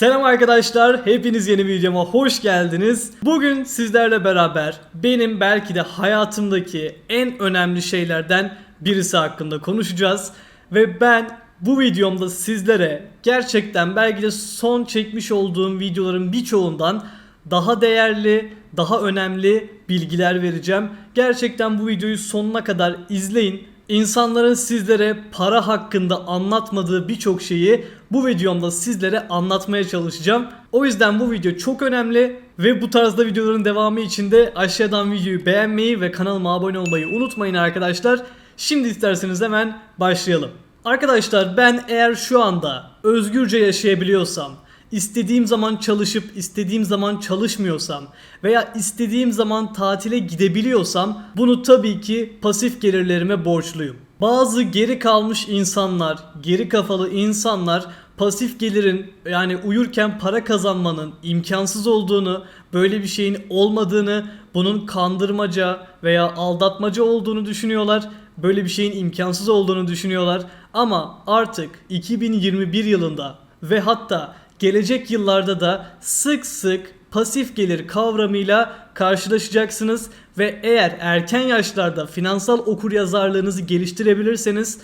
Selam arkadaşlar, hepiniz yeni videoma hoş geldiniz. Bugün sizlerle beraber benim belki de hayatımdaki en önemli şeylerden birisi hakkında konuşacağız. Ve ben bu videomda sizlere gerçekten belki de son çekmiş olduğum videoların birçoğundan daha değerli, daha önemli bilgiler vereceğim. Gerçekten bu videoyu sonuna kadar izleyin. İnsanların sizlere para hakkında anlatmadığı birçok şeyi bu videomda sizlere anlatmaya çalışacağım. O yüzden bu video çok önemli ve bu tarzda videoların devamı için de aşağıdan videoyu beğenmeyi ve kanalıma abone olmayı unutmayın arkadaşlar. Şimdi isterseniz hemen başlayalım. Arkadaşlar ben eğer şu anda özgürce yaşayabiliyorsam, istediğim zaman çalışıp istediğim zaman çalışmıyorsam veya istediğim zaman tatile gidebiliyorsam bunu tabii ki pasif gelirlerime borçluyum. Bazı geri kalmış insanlar, geri kafalı insanlar pasif gelirin yani uyurken para kazanmanın imkansız olduğunu, böyle bir şeyin olmadığını, bunun kandırmaca veya aldatmaca olduğunu düşünüyorlar. Böyle bir şeyin imkansız olduğunu düşünüyorlar. Ama artık 2021 yılında ve hatta gelecek yıllarda da sık sık pasif gelir kavramıyla karşılaşacaksınız ve eğer erken yaşlarda finansal okuryazarlığınızı geliştirebilirseniz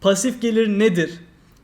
pasif gelir nedir?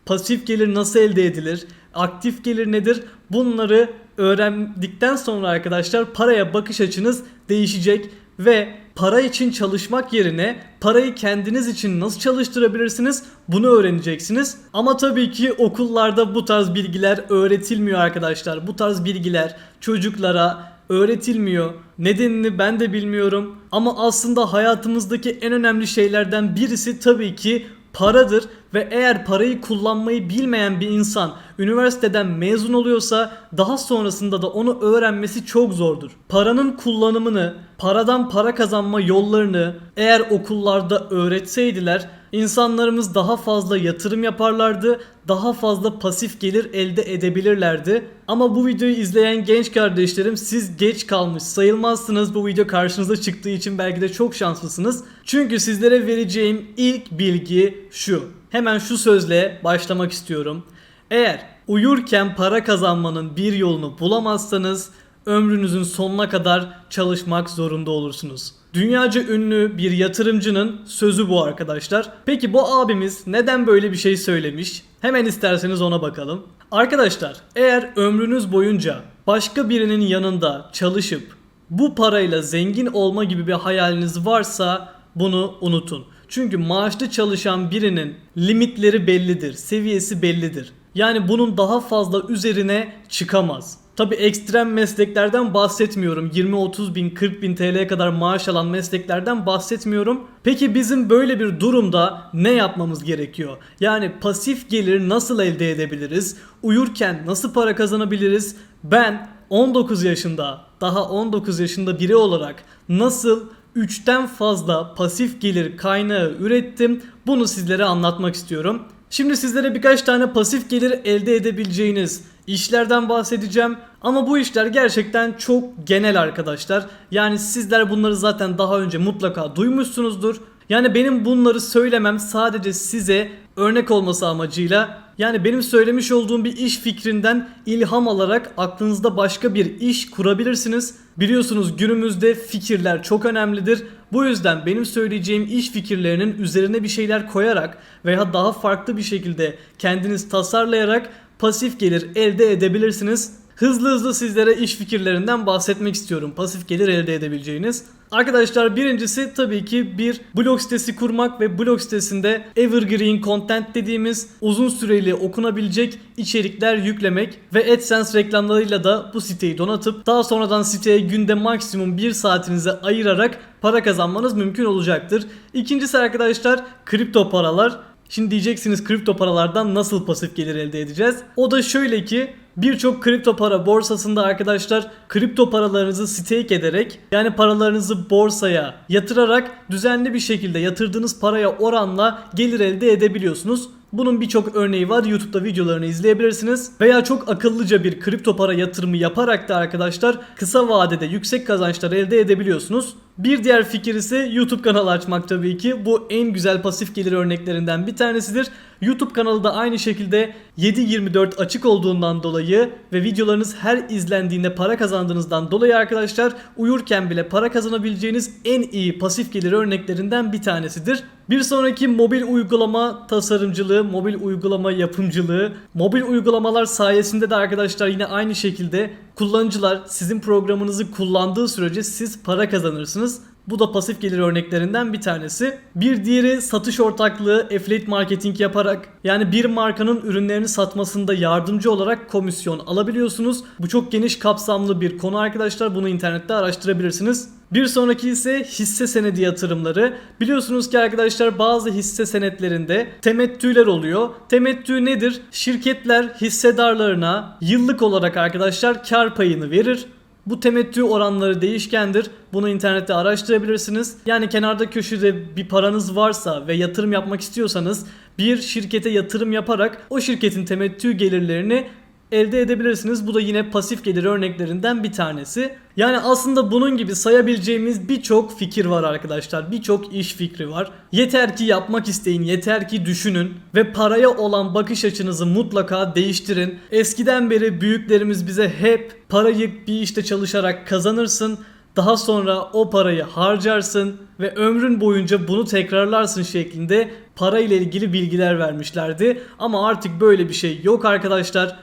Pasif gelir nasıl elde edilir? Aktif gelir nedir? Bunları öğrendikten sonra arkadaşlar paraya bakış açınız değişecek ve para için çalışmak yerine parayı kendiniz için nasıl çalıştırabilirsiniz bunu öğreneceksiniz. Ama tabii ki okullarda bu tarz bilgiler öğretilmiyor arkadaşlar. Bu tarz bilgiler çocuklara öğretilmiyor. Nedenini ben de bilmiyorum. Ama aslında hayatımızdaki en önemli şeylerden birisi tabii ki paradır ve eğer parayı kullanmayı bilmeyen bir insan üniversiteden mezun oluyorsa daha sonrasında da onu öğrenmesi çok zordur. Paranın kullanımını, paradan para kazanma yollarını eğer okullarda öğretseydiler insanlarımız daha fazla yatırım yaparlardı, daha fazla pasif gelir elde edebilirlerdi. Ama bu videoyu izleyen genç kardeşlerim siz geç kalmış sayılmazsınız. Bu video karşınıza çıktığı için belki de çok şanslısınız. Çünkü sizlere vereceğim ilk bilgi şu. Hemen şu sözle başlamak istiyorum. Eğer uyurken para kazanmanın bir yolunu bulamazsanız ömrünüzün sonuna kadar çalışmak zorunda olursunuz. Dünyaca ünlü bir yatırımcının sözü bu arkadaşlar. Peki bu abimiz neden böyle bir şey söylemiş? Hemen isterseniz ona bakalım. Arkadaşlar eğer ömrünüz boyunca başka birinin yanında çalışıp bu parayla zengin olma gibi bir hayaliniz varsa bunu unutun. Çünkü maaşlı çalışan birinin limitleri bellidir, seviyesi bellidir. Yani bunun daha fazla üzerine çıkamaz. Tabi ekstrem mesleklerden bahsetmiyorum. 20-30 bin 40 bin TL'ye kadar maaş alan mesleklerden bahsetmiyorum. Peki bizim böyle bir durumda ne yapmamız gerekiyor? Yani pasif gelir nasıl elde edebiliriz? Uyurken nasıl para kazanabiliriz? Ben 19 yaşında daha 19 yaşında biri olarak nasıl 3'ten fazla pasif gelir kaynağı ürettim. Bunu sizlere anlatmak istiyorum. Şimdi sizlere birkaç tane pasif gelir elde edebileceğiniz işlerden bahsedeceğim. Ama bu işler gerçekten çok genel arkadaşlar. Yani sizler bunları zaten daha önce mutlaka duymuşsunuzdur. Yani benim bunları söylemem sadece size örnek olması amacıyla yani benim söylemiş olduğum bir iş fikrinden ilham alarak aklınızda başka bir iş kurabilirsiniz. Biliyorsunuz günümüzde fikirler çok önemlidir. Bu yüzden benim söyleyeceğim iş fikirlerinin üzerine bir şeyler koyarak veya daha farklı bir şekilde kendiniz tasarlayarak pasif gelir elde edebilirsiniz. Hızlı hızlı sizlere iş fikirlerinden bahsetmek istiyorum. Pasif gelir elde edebileceğiniz. Arkadaşlar birincisi tabii ki bir blog sitesi kurmak ve blog sitesinde evergreen content dediğimiz uzun süreli okunabilecek içerikler yüklemek ve AdSense reklamlarıyla da bu siteyi donatıp daha sonradan siteye günde maksimum 1 saatinizi ayırarak para kazanmanız mümkün olacaktır. İkincisi arkadaşlar kripto paralar. Şimdi diyeceksiniz kripto paralardan nasıl pasif gelir elde edeceğiz? O da şöyle ki birçok kripto para borsasında arkadaşlar kripto paralarınızı stake ederek yani paralarınızı borsaya yatırarak düzenli bir şekilde yatırdığınız paraya oranla gelir elde edebiliyorsunuz. Bunun birçok örneği var. YouTube'da videolarını izleyebilirsiniz. Veya çok akıllıca bir kripto para yatırımı yaparak da arkadaşlar kısa vadede yüksek kazançlar elde edebiliyorsunuz. Bir diğer fikir ise YouTube kanalı açmak tabii ki. Bu en güzel pasif gelir örneklerinden bir tanesidir. YouTube kanalı da aynı şekilde 7-24 açık olduğundan dolayı ve videolarınız her izlendiğinde para kazandığınızdan dolayı arkadaşlar uyurken bile para kazanabileceğiniz en iyi pasif gelir örneklerinden bir tanesidir. Bir sonraki mobil uygulama tasarımcılığı, mobil uygulama yapımcılığı. Mobil uygulamalar sayesinde de arkadaşlar yine aynı şekilde kullanıcılar sizin programınızı kullandığı sürece siz para kazanırsınız. Bu da pasif gelir örneklerinden bir tanesi. Bir diğeri satış ortaklığı, affiliate marketing yaparak yani bir markanın ürünlerini satmasında yardımcı olarak komisyon alabiliyorsunuz. Bu çok geniş kapsamlı bir konu arkadaşlar. Bunu internette araştırabilirsiniz. Bir sonraki ise hisse senedi yatırımları. Biliyorsunuz ki arkadaşlar bazı hisse senetlerinde temettüler oluyor. Temettü nedir? Şirketler hissedarlarına yıllık olarak arkadaşlar kar payını verir. Bu temettü oranları değişkendir. Bunu internette araştırabilirsiniz. Yani kenarda köşede bir paranız varsa ve yatırım yapmak istiyorsanız bir şirkete yatırım yaparak o şirketin temettü gelirlerini elde edebilirsiniz. Bu da yine pasif gelir örneklerinden bir tanesi. Yani aslında bunun gibi sayabileceğimiz birçok fikir var arkadaşlar. Birçok iş fikri var. Yeter ki yapmak isteyin, yeter ki düşünün ve paraya olan bakış açınızı mutlaka değiştirin. Eskiden beri büyüklerimiz bize hep parayı bir işte çalışarak kazanırsın. Daha sonra o parayı harcarsın ve ömrün boyunca bunu tekrarlarsın şeklinde para ile ilgili bilgiler vermişlerdi. Ama artık böyle bir şey yok arkadaşlar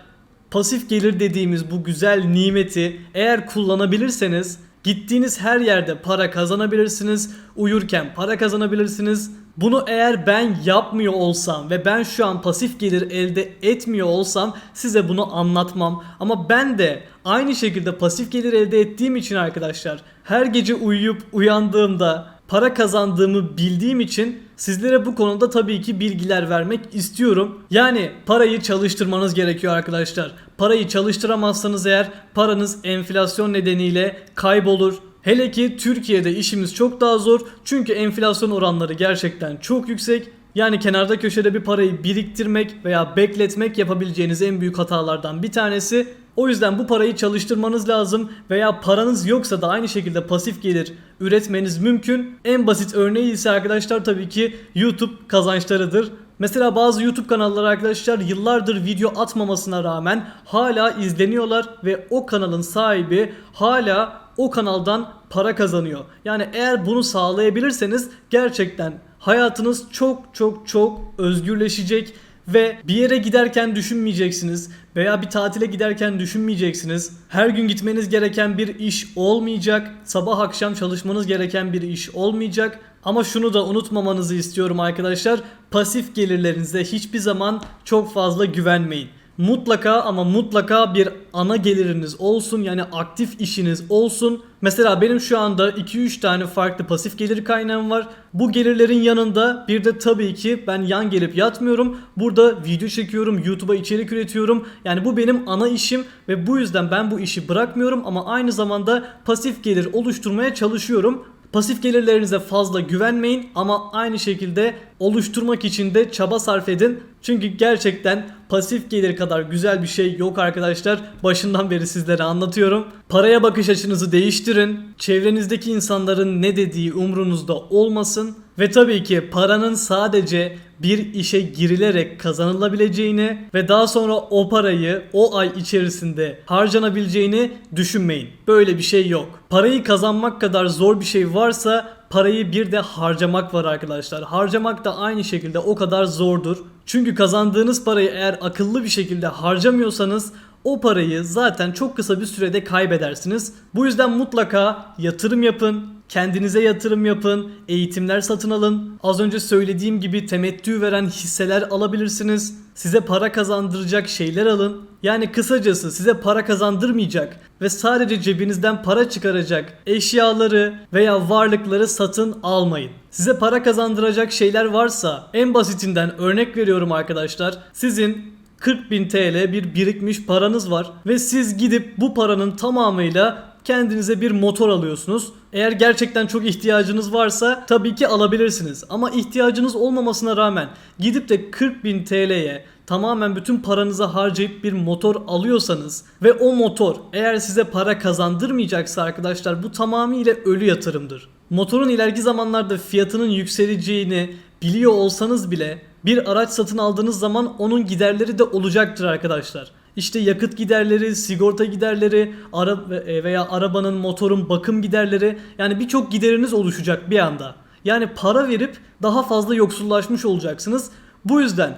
pasif gelir dediğimiz bu güzel nimeti eğer kullanabilirseniz gittiğiniz her yerde para kazanabilirsiniz. Uyurken para kazanabilirsiniz. Bunu eğer ben yapmıyor olsam ve ben şu an pasif gelir elde etmiyor olsam size bunu anlatmam. Ama ben de aynı şekilde pasif gelir elde ettiğim için arkadaşlar her gece uyuyup uyandığımda para kazandığımı bildiğim için sizlere bu konuda tabii ki bilgiler vermek istiyorum. Yani parayı çalıştırmanız gerekiyor arkadaşlar. Parayı çalıştıramazsanız eğer paranız enflasyon nedeniyle kaybolur. Hele ki Türkiye'de işimiz çok daha zor çünkü enflasyon oranları gerçekten çok yüksek. Yani kenarda köşede bir parayı biriktirmek veya bekletmek yapabileceğiniz en büyük hatalardan bir tanesi. O yüzden bu parayı çalıştırmanız lazım veya paranız yoksa da aynı şekilde pasif gelir üretmeniz mümkün. En basit örneği ise arkadaşlar tabii ki YouTube kazançlarıdır. Mesela bazı YouTube kanalları arkadaşlar yıllardır video atmamasına rağmen hala izleniyorlar ve o kanalın sahibi hala o kanaldan para kazanıyor. Yani eğer bunu sağlayabilirseniz gerçekten hayatınız çok çok çok özgürleşecek ve bir yere giderken düşünmeyeceksiniz veya bir tatile giderken düşünmeyeceksiniz. Her gün gitmeniz gereken bir iş olmayacak. Sabah akşam çalışmanız gereken bir iş olmayacak. Ama şunu da unutmamanızı istiyorum arkadaşlar. Pasif gelirlerinize hiçbir zaman çok fazla güvenmeyin. Mutlaka ama mutlaka bir ana geliriniz olsun yani aktif işiniz olsun. Mesela benim şu anda 2-3 tane farklı pasif gelir kaynağım var. Bu gelirlerin yanında bir de tabii ki ben yan gelip yatmıyorum. Burada video çekiyorum, YouTube'a içerik üretiyorum. Yani bu benim ana işim ve bu yüzden ben bu işi bırakmıyorum ama aynı zamanda pasif gelir oluşturmaya çalışıyorum. Pasif gelirlerinize fazla güvenmeyin ama aynı şekilde oluşturmak için de çaba sarf edin. Çünkü gerçekten pasif gelir kadar güzel bir şey yok arkadaşlar. Başından beri sizlere anlatıyorum. Paraya bakış açınızı değiştirin. Çevrenizdeki insanların ne dediği umrunuzda olmasın. Ve tabii ki paranın sadece bir işe girilerek kazanılabileceğini ve daha sonra o parayı o ay içerisinde harcanabileceğini düşünmeyin. Böyle bir şey yok. Parayı kazanmak kadar zor bir şey varsa parayı bir de harcamak var arkadaşlar. Harcamak da aynı şekilde o kadar zordur. Çünkü kazandığınız parayı eğer akıllı bir şekilde harcamıyorsanız o parayı zaten çok kısa bir sürede kaybedersiniz. Bu yüzden mutlaka yatırım yapın, kendinize yatırım yapın, eğitimler satın alın. Az önce söylediğim gibi temettü veren hisseler alabilirsiniz. Size para kazandıracak şeyler alın. Yani kısacası size para kazandırmayacak ve sadece cebinizden para çıkaracak eşyaları veya varlıkları satın almayın. Size para kazandıracak şeyler varsa en basitinden örnek veriyorum arkadaşlar. Sizin 40.000 TL bir birikmiş paranız var ve siz gidip bu paranın tamamıyla kendinize bir motor alıyorsunuz. Eğer gerçekten çok ihtiyacınız varsa tabii ki alabilirsiniz. Ama ihtiyacınız olmamasına rağmen gidip de 40.000 TL'ye tamamen bütün paranızı harcayıp bir motor alıyorsanız ve o motor eğer size para kazandırmayacaksa arkadaşlar bu tamamıyla ölü yatırımdır. motorun ileriki zamanlarda fiyatının yükseleceğini biliyor olsanız bile bir araç satın aldığınız zaman onun giderleri de olacaktır arkadaşlar. İşte yakıt giderleri, sigorta giderleri, ara e, veya arabanın, motorun bakım giderleri yani birçok gideriniz oluşacak bir anda. Yani para verip daha fazla yoksullaşmış olacaksınız. Bu yüzden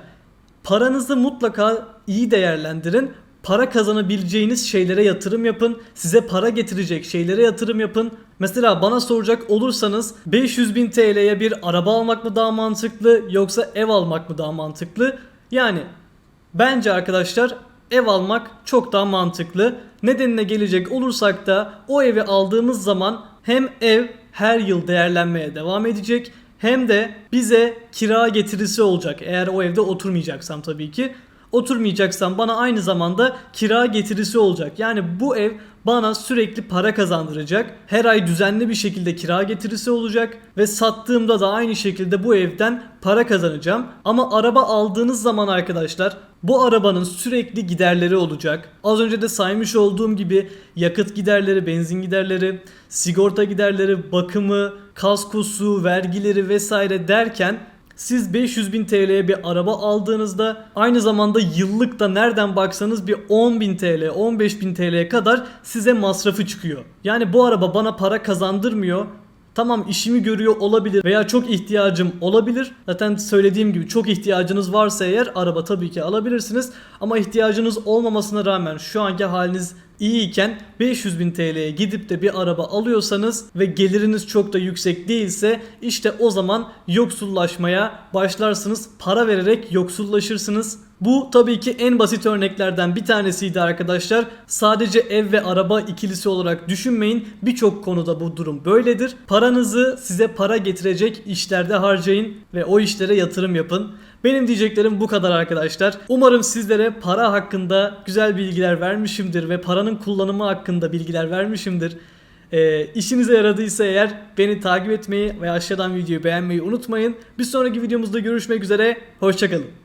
paranızı mutlaka iyi değerlendirin. Para kazanabileceğiniz şeylere yatırım yapın. Size para getirecek şeylere yatırım yapın. Mesela bana soracak olursanız 500 bin TL'ye bir araba almak mı daha mantıklı yoksa ev almak mı daha mantıklı? Yani bence arkadaşlar ev almak çok daha mantıklı. Nedenine gelecek olursak da o evi aldığımız zaman hem ev her yıl değerlenmeye devam edecek hem de bize kira getirisi olacak. Eğer o evde oturmayacaksam tabii ki. Oturmayacaksam bana aynı zamanda kira getirisi olacak. Yani bu ev bana sürekli para kazandıracak. Her ay düzenli bir şekilde kira getirisi olacak ve sattığımda da aynı şekilde bu evden para kazanacağım. Ama araba aldığınız zaman arkadaşlar bu arabanın sürekli giderleri olacak. Az önce de saymış olduğum gibi yakıt giderleri, benzin giderleri, sigorta giderleri, bakımı, kaskosu, vergileri vesaire derken siz 500 bin TL'ye bir araba aldığınızda aynı zamanda yıllık da nereden baksanız bir 10 bin TL, 15 bin TL'ye kadar size masrafı çıkıyor. Yani bu araba bana para kazandırmıyor. Tamam işimi görüyor olabilir veya çok ihtiyacım olabilir. Zaten söylediğim gibi çok ihtiyacınız varsa eğer araba tabii ki alabilirsiniz. Ama ihtiyacınız olmamasına rağmen şu anki haliniz iyiyken 500 bin TL'ye gidip de bir araba alıyorsanız ve geliriniz çok da yüksek değilse işte o zaman yoksullaşmaya başlarsınız. Para vererek yoksullaşırsınız. Bu tabii ki en basit örneklerden bir tanesiydi arkadaşlar. Sadece ev ve araba ikilisi olarak düşünmeyin. Birçok konuda bu durum böyledir. Paranızı size para getirecek işlerde harcayın ve o işlere yatırım yapın. Benim diyeceklerim bu kadar arkadaşlar. Umarım sizlere para hakkında güzel bilgiler vermişimdir ve paranın kullanımı hakkında bilgiler vermişimdir. Ee, işinize yaradıysa eğer beni takip etmeyi ve aşağıdan videoyu beğenmeyi unutmayın. Bir sonraki videomuzda görüşmek üzere. Hoşçakalın.